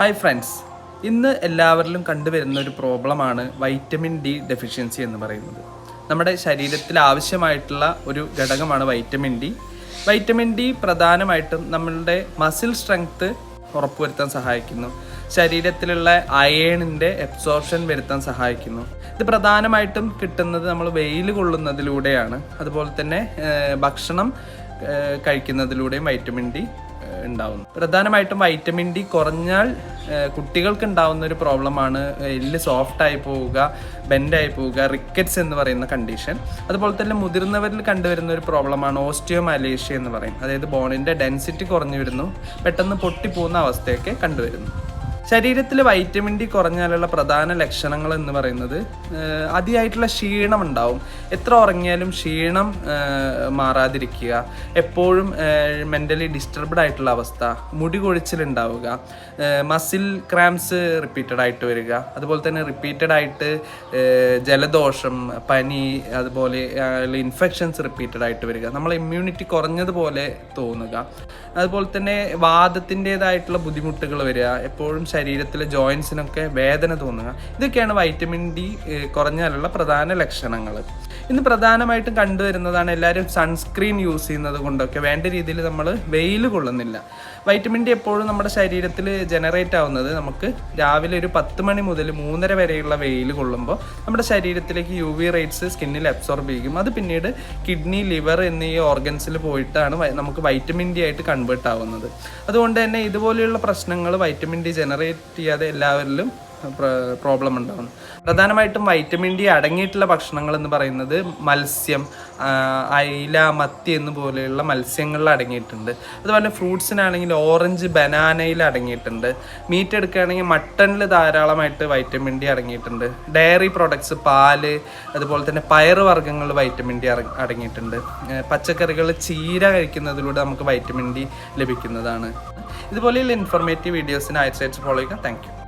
Hi friends ഇന്ന് എല്ലാവരിലും കണ്ടുവരുന്ന ഒരു പ്രോബ്ലമാണ് വൈറ്റമിൻ ഡി ഡെഫിഷ്യൻസി എന്ന് പറയുന്നത്. നമ്മുടെ ശരീരത്തിൽ ആവശ്യമായിട്ടുള്ള ഒരു ഘടകമാണ് വൈറ്റമിൻ ഡി വൈറ്റമിൻ ഡി പ്രധാനമായിട്ടും നമ്മളുടെ മസിൽ സ്ട്രെങ്ത് ഉറപ്പുവരുത്താൻ സഹായിക്കുന്നു. ശരീരത്തിലുള്ള അയേണിന്റെ എബ്സോർപ്ഷൻ വരുത്താൻ സഹായിക്കുന്നു. ഇത് പ്രധാനമായിട്ടും കിട്ടുന്നത് നമ്മൾ വെയിൽ കൊള്ളുന്നതിലൂടെയാണ്. അതുപോലെ തന്നെ ഭക്ഷണം കഴിക്കുന്നതിലൂടെയും വൈറ്റമിൻ ഡി ഉണ്ടാവുന്നു. പ്രധാനമായിട്ടും വൈറ്റമിൻ ഡി കുറഞ്ഞാൽ കുട്ടികൾക്ക് ഉണ്ടാവുന്ന ഒരു പ്രോബ്ലമാണ് എല്ല് സോഫ്റ്റ് ആയി പോവുക ബെൻഡായി പോവുക റിക്കറ്റ്സ് എന്ന് പറയുന്ന കണ്ടീഷൻ അതുപോലെ തന്നെ മുതിർന്നവരിൽ കണ്ടുവരുന്ന ഒരു പ്രോബ്ലമാണ് ഓസ്റ്റിയോ മലേഷ്യ എന്ന് പറയും. അതായത് ബോണിന്റെ ഡെൻസിറ്റി കുറഞ്ഞു വരുന്നു പെട്ടെന്ന് പൊട്ടിപ്പോകുന്ന അവസ്ഥയൊക്കെ കണ്ടുവരുന്നു. ശരീരത്തിൽ വൈറ്റമിൻ ഡി കുറഞ്ഞാലുള്ള പ്രധാന ലക്ഷണങ്ങൾ എന്ന് പറയുന്നത് അതിയായിട്ടുള്ള ക്ഷീണം ഉണ്ടാവും. എത്ര ഉറങ്ങിയാലും ക്ഷീണം മാറാതിരിക്കുക. എപ്പോഴും മെന്റലി ഡിസ്റ്റർബ്ഡ് ആയിട്ടുള്ള അവസ്ഥ മുടി കൊഴിച്ചിലുണ്ടാവുക മസിൽ ക്രാംസ് റിപ്പീറ്റഡ് ആയിട്ട് വരിക അതുപോലെ തന്നെ റിപ്പീറ്റഡ് ആയിട്ട് ജലദോഷം പനി അതുപോലെ ഇൻഫെക്ഷൻസ് റിപ്പീറ്റഡ് ആയിട്ട് വരിക. നമ്മൾ ഇമ്മ്യൂണിറ്റി കുറഞ്ഞതുപോലെ തോന്നുക. അതുപോലെ തന്നെ വാദത്തിന്റെതായിട്ടുള്ള ബുദ്ധിമുട്ടുകൾ വരിക എപ്പോഴും ശരീരത്തിലെ ജോയിൻസിനൊക്കെ വേദന തോന്നുക. ഇതൊക്കെയാണ് വൈറ്റമിൻ ഡി കുറഞ്ഞാലുള്ള പ്രധാന ലക്ഷണങ്ങൾ. ഇന്ന് പ്രധാനമായിട്ടും കണ്ടുവരുന്നതാണ് എല്ലാവരും സൺസ്ക്രീൻ യൂസ് ചെയ്യുന്നത് കൊണ്ടൊക്കെ. വേണ്ട രീതിയിൽ നമ്മൾ വെയിൽ കൊള്ളുന്നില്ല. വൈറ്റമിൻ ഡി എപ്പോഴും നമ്മുടെ ശരീരത്തിൽ ജനറേറ്റ് ആവുന്നത് നമുക്ക് രാവിലെ ഒരു പത്ത് മണി മുതൽ മൂന്നര വരെയുള്ള വെയിൽ കൊള്ളുമ്പോൾ നമ്മുടെ ശരീരത്തിലേക്ക് യു വി റേറ്റ്സ് സ്കിന്നിൽ അബ്സോർബ് ചെയ്യും. അത് പിന്നീട് കിഡ്നി ലിവർ എന്നീ ഓർഗൻസിൽ പോയിട്ടാണ് നമുക്ക് വൈറ്റമിൻ ഡി ആയിട്ട് കൺവേർട്ട് ആവുന്നത്. അതുകൊണ്ട് തന്നെ ഇതുപോലെയുള്ള പ്രശ്നങ്ങൾ വൈറ്റമിൻ ഡി ജനറേറ്റ് ചെയ്യാതെ എല്ലാവരിലും പ്രോബ്ലം ഉണ്ടാവുന്നു. പ്രധാനമായിട്ടും വൈറ്റമിൻ ഡി അടങ്ങിയിട്ടുള്ള ഭക്ഷണങ്ങൾ എന്ന് പറയുന്നത് മത്സ്യം അയില മത്തി എന്ന് പോലെയുള്ള മത്സ്യങ്ങളിൽ അടങ്ങിയിട്ടുണ്ട്. അതുപോലെ ഫ്രൂട്ട്സിനാണെങ്കിൽ ഓറഞ്ച് ബനാനയിൽ അടങ്ങിയിട്ടുണ്ട്. മീറ്റ് എടുക്കുകയാണെങ്കിൽ മട്ടണിൽ ധാരാളമായിട്ട് വൈറ്റമിൻ ഡി അടങ്ങിയിട്ടുണ്ട്. ഡയറി പ്രോഡക്ട്സ് പാൽ അതുപോലെ തന്നെ പയർ വർഗങ്ങളിൽ വൈറ്റമിൻ ഡി അടങ്ങിയിട്ടുണ്ട്. പച്ചക്കറികൾ ചീര കഴിക്കുന്നതിലൂടെ നമുക്ക് വൈറ്റമിൻ ഡി ലഭിക്കുന്നതാണ്. ഇതുപോലെയുള്ള ഇൻഫോർമേറ്റീവ് വീഡിയോസിന് ആയിട്ട് ഫോളോ ചെയ്യുക താങ്ക്